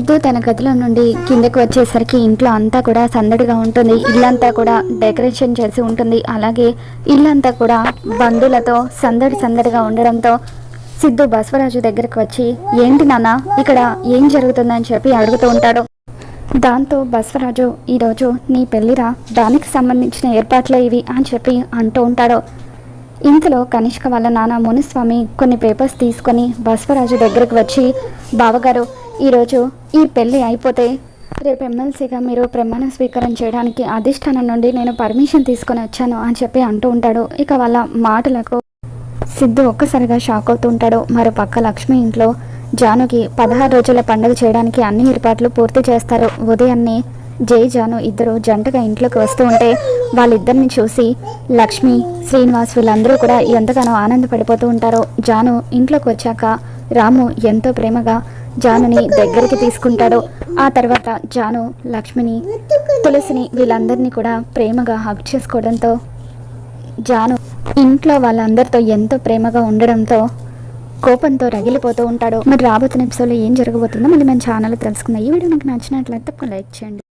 సిద్ధు తన గదిలో నుండి కిందకు వచ్చేసరికి ఇంట్లో అంతా కూడా సందడిగా ఉంటుంది. ఇల్లంతా కూడా డెకరేషన్ చేసి ఉంటుంది. అలాగే ఇల్లంతా కూడా బంధువులతో సందడి సందడిగా ఉండడంతో సిద్ధు బసవరాజు దగ్గరకు వచ్చి ఏంటి నాన్న ఇక్కడ ఏం జరుగుతుందని చెప్పి అడుగుతూ ఉంటాడు. దాంతో బసవరాజు ఈరోజు నీ పెళ్ళిరా? దానికి సంబంధించిన ఏర్పాట్లే ఇవి అని చెప్పి అంటూ ఉంటాడు. ఇంతలో కనిష్క వాళ్ళ నాన్న మునిస్వామి కొన్ని పేపర్స్ తీసుకొని బసవరాజు దగ్గరకు వచ్చి బావగారు ఈరోజు ఈ పెళ్ళి అయిపోతే రేపు ఎమ్మెల్సీగా మీరు ప్రమాణ స్వీకారం చేయడానికి అధిష్టానం నుండి నేను పర్మిషన్ తీసుకొని వచ్చాను అని చెప్పి అంటూ ఉంటాడు. ఇక వాళ్ళ మాటలకు సిద్ధు ఒక్కసారిగా షాక్ అవుతూ ఉంటాడు మరో పక్క లక్ష్మి ఇంట్లో జానుకి పదహారు రోజుల పండుగ చేయడానికి అన్ని ఏర్పాట్లు పూర్తి చేస్తారు. ఉదయాన్నే జై జాను ఇద్దరు జంటగా ఇంట్లోకి వస్తూ ఉంటే వాళ్ళిద్దరిని చూసి లక్ష్మి శ్రీనివాస్ వీళ్ళందరూ కూడా ఎంతగానో ఆనందపడిపోతూ ఉంటారో. జాను ఇంట్లోకి వచ్చాక రాము ఎంతో ప్రేమగా జానుని దగ్గరికి తీసుకుంటాడు ఆ తర్వాత జాను లక్ష్మిని తులసిని వీళ్ళందరినీ కూడా ప్రేమగా హక్ చేసుకోవడంతో జాను ఇంట్లో వాళ్ళందరితో ఎంతో ప్రేమగా ఉండడంతో కోపంతో రగిలిపోతూ ఉంటాడు. మరి రాబోతున్న ఎపిసోడ్లో ఏం జరగబోతుందో మళ్ళీ మన ఛానల్ తెలుసుకుందాం. ఈ వీడియో మీకు నచ్చినట్లయితే తప్పకుండా లైక్ చేయండి.